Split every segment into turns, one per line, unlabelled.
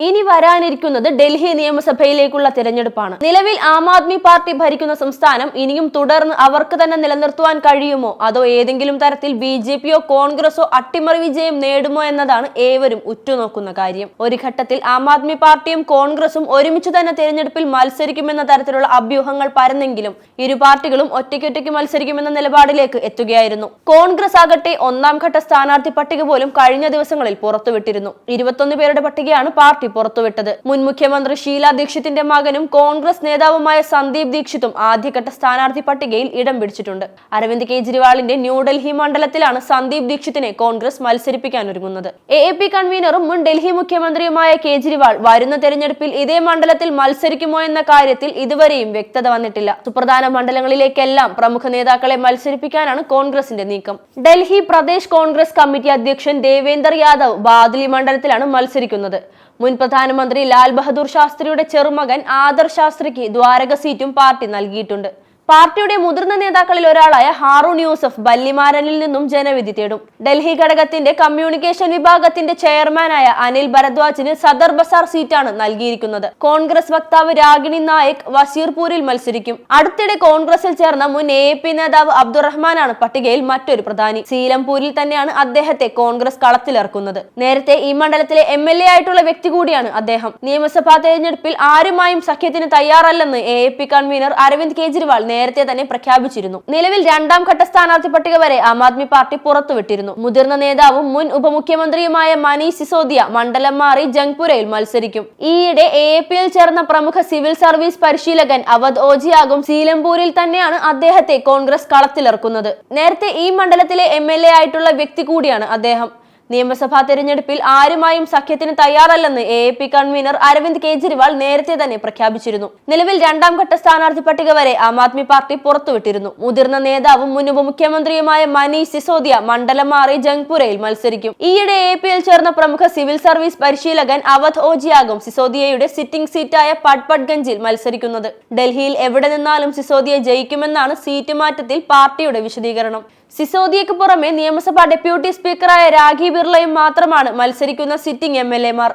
ഇനി വരാനിരിക്കുന്നത് ഡൽഹി നിയമസഭയിലേക്കുള്ള തിരഞ്ഞെടുപ്പാണ്. നിലവിൽ ആം ആദ്മി പാർട്ടി ഭരിക്കുന്ന സംസ്ഥാനം ഇനിയും തുടർന്ന് അവർക്ക് തന്നെ നിലനിർത്തുവാൻ കഴിയുമോ? അതോ ഏതെങ്കിലും തരത്തിൽ ബി ജെ പിയോ കോൺഗ്രസോ അട്ടിമറി വിജയം നേടുമോ എന്നതാണ് ഏവരും ഉറ്റുനോക്കുന്ന കാര്യം. ഒരു ഘട്ടത്തിൽ ആം ആദ്മി പാർട്ടിയും കോൺഗ്രസും ഒരുമിച്ച് തന്നെ തിരഞ്ഞെടുപ്പിൽ മത്സരിക്കുമെന്ന തരത്തിലുള്ള അഭ്യൂഹങ്ങൾ പരന്നെങ്കിലും ഇരു പാർട്ടികളും ഒറ്റയ്ക്കൊറ്റയ്ക്ക് മത്സരിക്കുമെന്ന നിലപാടിലേക്ക് എത്തുകയായിരുന്നു. കോൺഗ്രസ് ആകട്ടെ ഒന്നാം ഘട്ട സ്ഥാനാർത്ഥി പട്ടിക പോലും കഴിഞ്ഞ ദിവസങ്ങളിൽ പുറത്തുവിട്ടിരുന്നു. ഇരുപത്തൊന്ന് പേരുടെ പട്ടികയാണ് പാർട്ടി പുറത്തുവിട്ടത്. മുൻ മുഖ്യമന്ത്രി ഷീല ദീക്ഷിത്തിന്റെ മകനും കോൺഗ്രസ് നേതാവുമായ സന്ദീപ് ദീക്ഷിതും ആദ്യഘട്ട സ്ഥാനാർത്ഥി പട്ടികയിൽ ഇടം പിടിച്ചിട്ടുണ്ട്. അരവിന്ദ് കെജ്രിവാളിന്റെ ന്യൂഡൽഹി മണ്ഡലത്തിലാണ് സന്ദീപ് ദീക്ഷിത്തിനെ കോൺഗ്രസ് മത്സരിപ്പിക്കാനൊരുങ്ങുന്നത് എ എ പി കൺവീനറും മുൻ ഡൽഹി മുഖ്യമന്ത്രിയുമായ കേജ്രിവാൾ വരുന്ന തെരഞ്ഞെടുപ്പിൽ ഇതേ മണ്ഡലത്തിൽ മത്സരിക്കുമോ എന്ന കാര്യത്തിൽ ഇതുവരെയും വ്യക്തത വന്നിട്ടില്ല. സുപ്രധാന മണ്ഡലങ്ങളിലേക്കെല്ലാം പ്രമുഖ നേതാക്കളെ മത്സരിപ്പിക്കാനാണ് കോൺഗ്രസിന്റെ നീക്കം. ഡൽഹി പ്രദേശ് കോൺഗ്രസ് കമ്മിറ്റി അധ്യക്ഷൻ ദേവേന്ദർ യാദവ് ബാദ്ലി മണ്ഡലത്തിലാണ് മത്സരിക്കുന്നത്. മുൻ പ്രധാനമന്ത്രി ലാൽ ബഹദൂർ ശാസ്ത്രിയുടെ ചെറുമകൻ ആദർ ശാസ്ത്രിക്ക് ദ്വാരക സീറ്റും പാർട്ടി നൽകിയിട്ടുണ്ട് പാർട്ടിയുടെ മുതിർന്ന നേതാക്കളിൽ ഒരാളായ ഹാറൂൺ യൂസഫ് ബല്ലിമാരനിൽ നിന്നും ജനവിധി തേടും. ഡൽഹി ഘടകത്തിന്റെ കമ്മ്യൂണിക്കേഷൻ വിഭാഗത്തിന്റെ ചെയർമാനായ അനിൽ ഭരദ്വാജിന് സദർ ബസാർ സീറ്റാണ് നൽകിയിരിക്കുന്നത്. കോൺഗ്രസ് വക്താവ് രാഗിണി നായക് വസീർപൂരിൽ മത്സരിക്കും. അടുത്തിടെ കോൺഗ്രസിൽ ചേർന്ന മുൻ എ പി നേതാവ് അബ്ദുറഹ്മാനാണ് പട്ടികയിൽ മറ്റൊരു പ്രധാനി. സീലംപൂരിൽ തന്നെയാണ് അദ്ദേഹത്തെ കോൺഗ്രസ് കളത്തിലിറക്കുന്നത്. നേരത്തെ ഈ മണ്ഡലത്തിലെ എം എൽ എ ആയിട്ടുള്ള വ്യക്തി കൂടിയാണ് അദ്ദേഹം. നിയമസഭാ തെരഞ്ഞെടുപ്പിൽ ആരുമായും സഖ്യത്തിന് തയ്യാറല്ലെന്ന് എ കൺവീനർ അരവിന്ദ് കെജ്രിവാൾ നേരത്തെ തന്നെ പ്രഖ്യാപിച്ചിരുന്നു. നിലവിൽ രണ്ടാം ഘട്ട സ്ഥാനാർത്ഥി പട്ടിക വരെ ആം ആദ്മി പാർട്ടി പുറത്തുവിട്ടിരുന്നു. മുതിർന്ന നേതാവും മുൻ ഉപമുഖ്യമന്ത്രിയുമായ മനീഷ് സിസോദിയ മണ്ഡലം മാറി ജംഗ്പുരയിൽ മത്സരിക്കും. ഈയിടെ എ പിയിൽ ചേർന്ന പ്രമുഖ സിവിൽ സർവീസ് പരിശീലകൻ അവധ് ഓജിയാകും സീലംപൂരിൽ തന്നെയാണ് അദ്ദേഹത്തെ കോൺഗ്രസ് കളത്തിലിറക്കുന്നത്. നേരത്തെ ഈ മണ്ഡലത്തിലെ എം ആയിട്ടുള്ള വ്യക്തി കൂടിയാണ് അദ്ദേഹം. നിയമസഭാ തെരഞ്ഞെടുപ്പിൽ ആരുമായും സഖ്യത്തിന് തയ്യാറല്ലെന്ന് A A P convener Arvind Kejriwal നേരത്തെ തന്നെ പ്രഖ്യാപിച്ചിരുന്നു. നിലവിൽ രണ്ടാം ഘട്ട സ്ഥാനാർത്ഥി പട്ടിക വരെ ആം ആദ്മി പാർട്ടി പുറത്തുവിട്ടിരുന്നു. മുതിർന്ന നേതാവും മുൻ ഉപമുഖ്യമന്ത്രിയുമായ മനീഷ് സിസോദിയ മണ്ഡലം മാറി ജംഗ്പുരയിൽ മത്സരിക്കും. ഈയിടെ എ പിയിൽ ചേർന്ന പ്രമുഖ സിവിൽ സർവീസ് പരിശീലകൻ അവധ് ഓജിയാകും സിസോദിയയുടെ സിറ്റിംഗ് സീറ്റായ പട്പട്ഗഞ്ചിൽ മത്സരിക്കുന്നത്. ഡൽഹിയിൽ എവിടെ നിന്നാലും സിസോദിയ ജയിക്കുമെന്നാണ് സീറ്റ് മാറ്റത്തിൽ പാർട്ടിയുടെ വിശദീകരണം. സിസോദിയക്ക് പുറമെ നിയമസഭാ ഡെപ്യൂട്ടി സ്പീക്കറായ രാഖി ബിർളയും മാത്രമാണ് മത്സരിക്കുന്ന സിറ്റിംഗ് എം എൽ എമാർ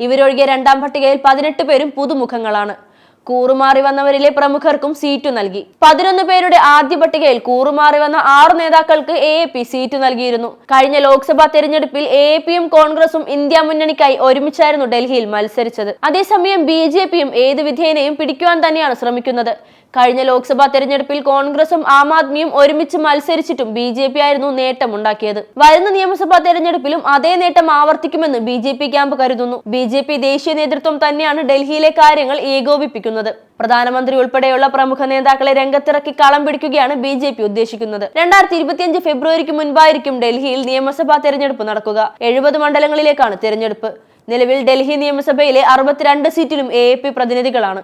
ഇവരൊഴികെ രണ്ടാം പട്ടികയിൽ പതിനെട്ട് പേരും പുതുമുഖങ്ങളാണ്. കൂറുമാറി വന്നവരിലെ പ്രമുഖർക്കും സീറ്റു നൽകി. പതിനൊന്ന് പേരുടെ ആദ്യ പട്ടികയിൽ കൂറുമാറി വന്ന ആറ് നേതാക്കൾക്ക് എ പി സീറ്റ് നൽകിയിരുന്നു. കഴിഞ്ഞ ലോക്സഭാ തെരഞ്ഞെടുപ്പിൽ എ പിയും കോൺഗ്രസും ഇന്ത്യ മുന്നണിക്കായി ഒരുമിച്ചായിരുന്നു ഡൽഹിയിൽ മത്സരിച്ചത്. അതേസമയം ബി ജെ പിയും ഏത് വിധേനയും പിടിക്കുവാൻ തന്നെയാണ് ശ്രമിക്കുന്നത്. കഴിഞ്ഞ ലോക്സഭാ തെരഞ്ഞെടുപ്പിൽ കോൺഗ്രസും ആം ആദ്മിയും ഒരുമിച്ച് മത്സരിച്ചിട്ടും ബി ജെ പി ആയിരുന്നു നേട്ടമുണ്ടാക്കിയത്. വരുന്ന നിയമസഭാ തെരഞ്ഞെടുപ്പിലും അതേ നേട്ടം ആവർത്തിക്കുമെന്ന് ബി ജെ പി ക്യാമ്പ് കരുതുന്നു. ബി ജെ പി ദേശീയ നേതൃത്വം തന്നെയാണ് ഡൽഹിയിലെ കാര്യങ്ങൾ ഏകോപിപ്പിക്കുന്നത്. പ്രധാനമന്ത്രി ഉൾപ്പെടെയുള്ള പ്രമുഖ നേതാക്കളെ രംഗത്തിറക്കി കളം പിടിക്കുകയാണ് ബി ജെ പി ഉദ്ദേശിക്കുന്നത്. രണ്ടായിരത്തി ഇരുപത്തിയഞ്ച് ഫെബ്രുവരിക്ക് മുൻപായിരിക്കും ഡൽഹിയിൽ നിയമസഭാ തെരഞ്ഞെടുപ്പ് നടക്കുക. എഴുപത് മണ്ഡലങ്ങളിലേക്കാണ് തെരഞ്ഞെടുപ്പ്. നിലവിൽ ഡൽഹി നിയമസഭയിലെ അറുപത്തിരണ്ട് സീറ്റിലും എ പ്രതിനിധികളാണ്.